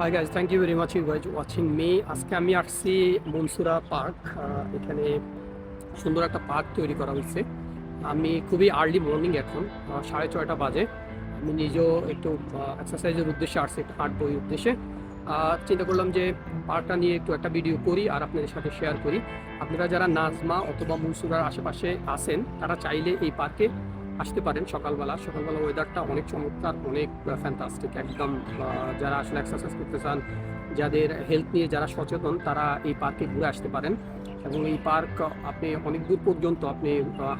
Hi guys thank you very much you guys watching me আজকে আমি আসছি Mansura park এখানে সুন্দর একটা পার্ক তৈরি করা হয়েছে। আমি খুবই আর্লি মর্নিং এখন সাড়ে ছয়টা বাজে। আমি নিজেও একটু এক্সারসাইজের উদ্দেশ্যে আসছি, একটু হাঁটবো এই উদ্দেশ্যে। চিন্তা করলাম যে পার্কটা নিয়ে একটু একটা ভিডিও করি আর আপনাদের সাথে শেয়ার করি। আপনারা যারা নাজমা অথবা মনসুরার আশেপাশে আছেন, তারা চাইলে এই পার্কে আসতে পারেন সকালবেলা। সকালবেলা ওয়েদারটা অনেক চমৎকার, অনেক ফ্যান্টাস্টিক একদম যারা আসলে এক্সারসাইজ করতে চান, যাদের হেলথ নিয়ে যারা সচেতন, তারা এই পার্কে ঘুরে আসতে পারেন। এবং এই পার্ক আপনি অনেক দূর পর্যন্ত আপনি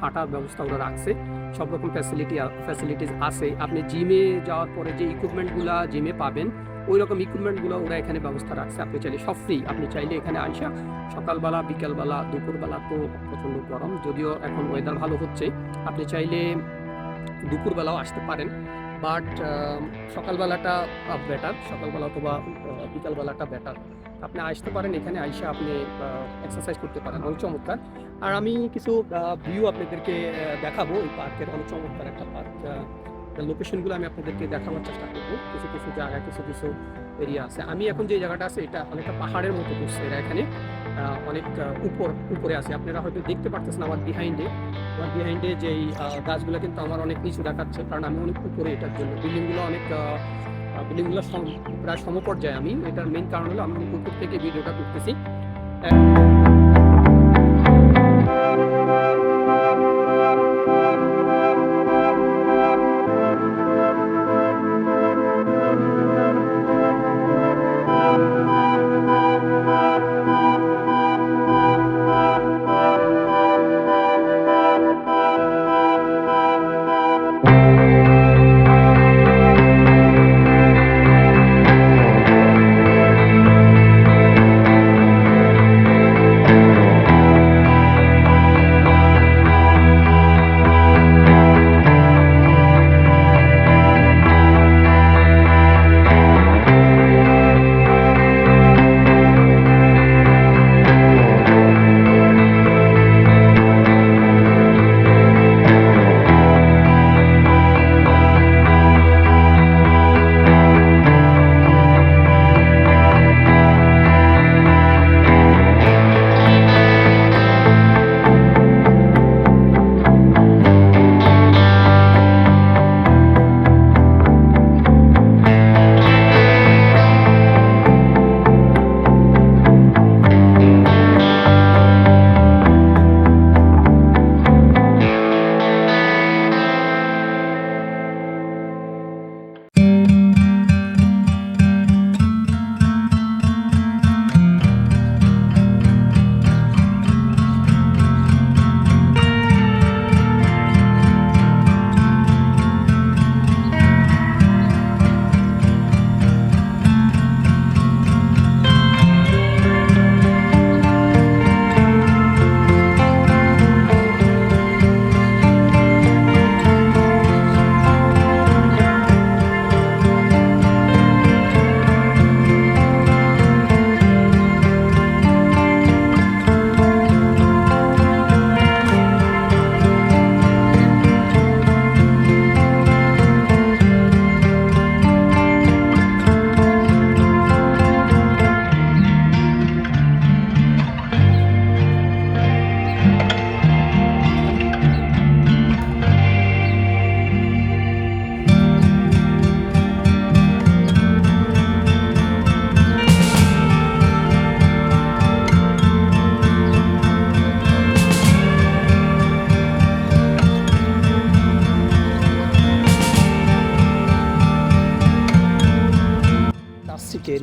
হাঁটার ব্যবস্থা ওরা রাখছে। সব রকম ফ্যাসিলিটি ফ্যাসিলিটিস আছে। আপনি জিমে যাওয়ার পরে যে ইকুইপমেন্টগুলো জিমে পাবেন ওই রকম ইকুইপমেন্টগুলো ওরা এখানে ব্যবস্থা রাখছে। আপনি চাইলে সব ফ্রি আপনি চাইলে এখানে আইসা সকালবেলা, বিকালবেলা, দুপুরবেলা তো প্রচণ্ড গরম, যদিও এখন ওয়েদার ভালো হচ্ছে। আপনি চাইলে দুপুরবেলাও আসতে পারেন বাট সকালবেলাটা বেটার সকালবেলা অথবা বিকালবেলাটা বেটার আপনি আসতে পারেন, এখানে আইসা আপনি এক্সারসাইজ করতে পারেন, অনেক চমৎকার। আর আমি কিছু ভিউ আপনাদেরকে দেখাবো, এই পার্কের অনেক চমৎকার একটা পার্ক লোকেশনগুলো আমি আপনাদেরকে দেখাবার চেষ্টা করব। কিছু কিছু জায়গা, কিছু কিছু এরিয়া আছে। আমি এখন যে জায়গাটা আছে, এটা অনেকটা পাহাড়ের মতো করছে। এরা এখানে অনেক উপর, উপরে আছে। আপনারা হয়তো দেখতে পারতেছেন আমার বিহাইন্ডে আমার বিহাইন্ডে যেই গাছগুলো কিন্তু আমার অনেক নিচু দেখাচ্ছে। কারণ আমি অনেক উপরে এটার জন্য। বিল্ডিংগুলো অনেক বিল্ডিংগুলো প্রায় সমপর্যায়ে আমি। এটার মেইন কারণ হলো আমি উপর থেকে ভিডিওটা করতেছি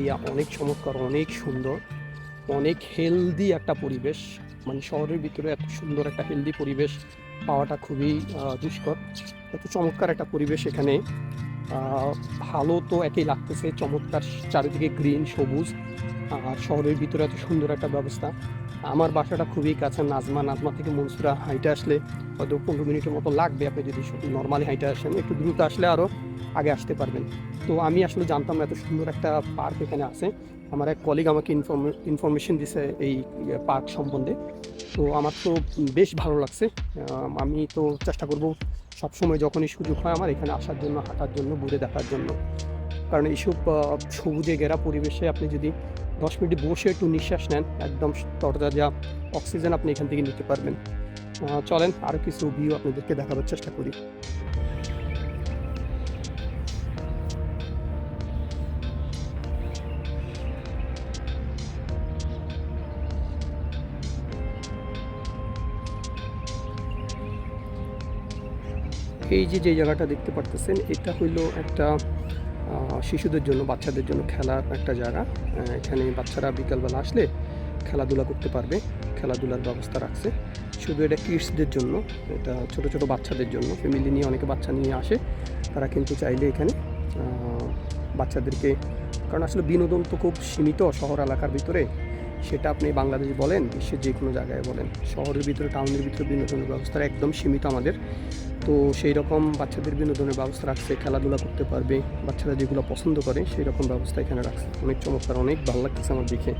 এরিয়া অনেক চমৎকার, অনেক সুন্দর, অনেক হেলদি একটা পরিবেশ। মানে শহরের ভিতরে এত সুন্দর একটা হেলদি পরিবেশ পাওয়াটা খুবই দুষ্কর। এত চমৎকার একটা পরিবেশ এখানে। ভালো তো একই লাগতেছে, চমৎকার চারিদিকে গ্রিন সবুজ, আর শহরের ভিতরে এত সুন্দর একটা ব্যবস্থা। আমার বাসাটা খুবই কাছে নাজমা নাজমা থেকে মনসুরা হাইটে আসলে হয়তো পনেরো মিনিটের মতো লাগবে আপনি যদি নর্মালি হাইটে আসেন, একটু দ্রুত আসলে আরও আগে আসতে পারবেন। তো আমি আসলে জানতাম এত সুন্দর একটা পার্ক এখানে আছে। আমার এক কলিগ আমাকে ইনফরমেশন দিছে এই পার্ক সম্বন্ধে। তো আমার তো বেশ ভালো লাগছে। আমি তো চেষ্টা করব সবসময় যখনই সুযোগ হয় আমার এখানে আসার জন্য, হাঁটার জন্য, ঘুরে দেখার জন্য। কারণ এইসব সবুজে ঘেরা পরিবেশে আপনি যদি দশ মিনিট বসে একটু নিঃশ্বাস নেন, একদম তরতাজা অক্সিজেন আপনি এখান থেকে নিতে পারবেন। চলেন আরও কিছু ভিউ আপনাদেরকে দেখাবার চেষ্টা করি। এই যে যে জায়গাটা দেখতে পারতেছেন, এটা হইল একটা শিশুদের জন্য, বাচ্চাদের জন্য খেলার একটা জায়গা। এখানে বাচ্চারা বিকালবেলা আসলে খেলাধুলা করতে পারবে, খেলাধুলার ব্যবস্থা রাখছে। শুধু এটা কিডসদের জন্য, এটা ছোট ছোট বাচ্চাদের জন্য, ফ্যামিলি নিয়ে অনেকে বাচ্চা নিয়ে আসে, তারা কিন্তু চাইলে এখানে বাচ্চাদেরকে, কারণ আসলে বিনোদন তো খুব সীমিত শহর এলাকার ভিতরে। সেটা আপনি বাংলাদেশ বলেন, বিশ্বের যে কোনো জায়গায় বলেন, শহরের ভিতরে, টাউনের ভিতরে বিনোদনের ব্যবস্থা একদম সীমিত আমাদের। তো সেই রকম বাচ্চাদের বিনোদনের ব্যবস্থা রাখছে, খেলাধুলা করতে পারবে, বাচ্চারা যেগুলো পছন্দ করে সেই রকম ব্যবস্থা এখানে রাখছে। অনেক চমৎকার, অনেক ভালো লাগতেছে আমার দেখে।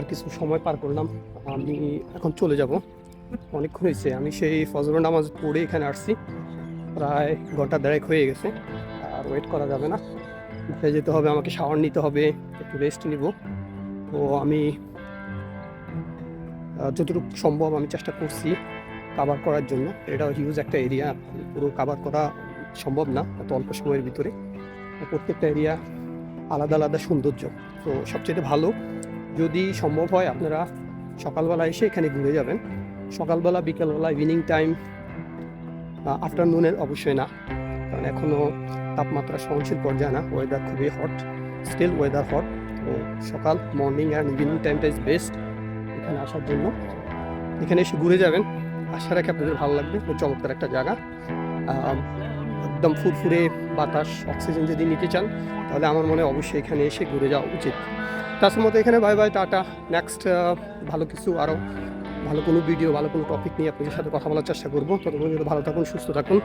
চমৎকার কিছু সময় পার করলাম। আমি এখন চলে যাব। অনেকক্ষণ হয়েছে। আমি সেই ফজর নামাজ পড়ে এখানে আসছি। প্রায় ঘণ্টা দেড়েক হয়ে গেছে। আর ওয়েট করা যাবে না। যেতে হবে, আমাকে শাওয়ার নিতে হবে। একটু রেস্ট নিব। তো আমি যতটুকু সম্ভব আমি চেষ্টা করছি কাভার করার জন্য। এটা হিউজ একটা এরিয়া পুরো কাভার করা সম্ভব না। এত অল্প সময়ের ভিতরে। প্রত্যেকটা এরিয়া আলাদা আলাদা সৌন্দর্য। তো সবচেয়ে ভালো যদি সম্ভব হয়, আপনারা সকালবেলা এসে এখানে ঘুরে যাবেন। সকালবেলা, বিকালবেলা ইভিনিং টাইম আফটারনুনের অবশ্যই না। কারণ এখনও তাপমাত্রা সহনশীল পর্যায়ে না। ওয়েদার খুবই হট স্টিল ওয়েদার হট তো সকাল মর্নিং অ্যান্ড ইভিনিং টাইমটা ইজ বেস্ট এখানে আসার জন্য। এখানে এসে ঘুরে যাবেন। আশা রাখি আপনাদের ভালো লাগবে। চমৎকার একটা জায়গা। একদম ফুরফুরে বাতাস অক্সিজেন যদি নিতে চান, তাহলে আমার মনে হয় অবশ্যই এখানে এসে ঘুরে যাওয়া উচিত। তার মতো এখানে বাই বাই টাটা। নেক্সট ভালো কিছু আরও, ভালো কোনো ভিডিও ভালো কোনো টপিক নিয়ে আপনাদের সাথে কথা বলার চেষ্টা করব। ততক্ষণ ভালো থাকুন, সুস্থ থাকুন।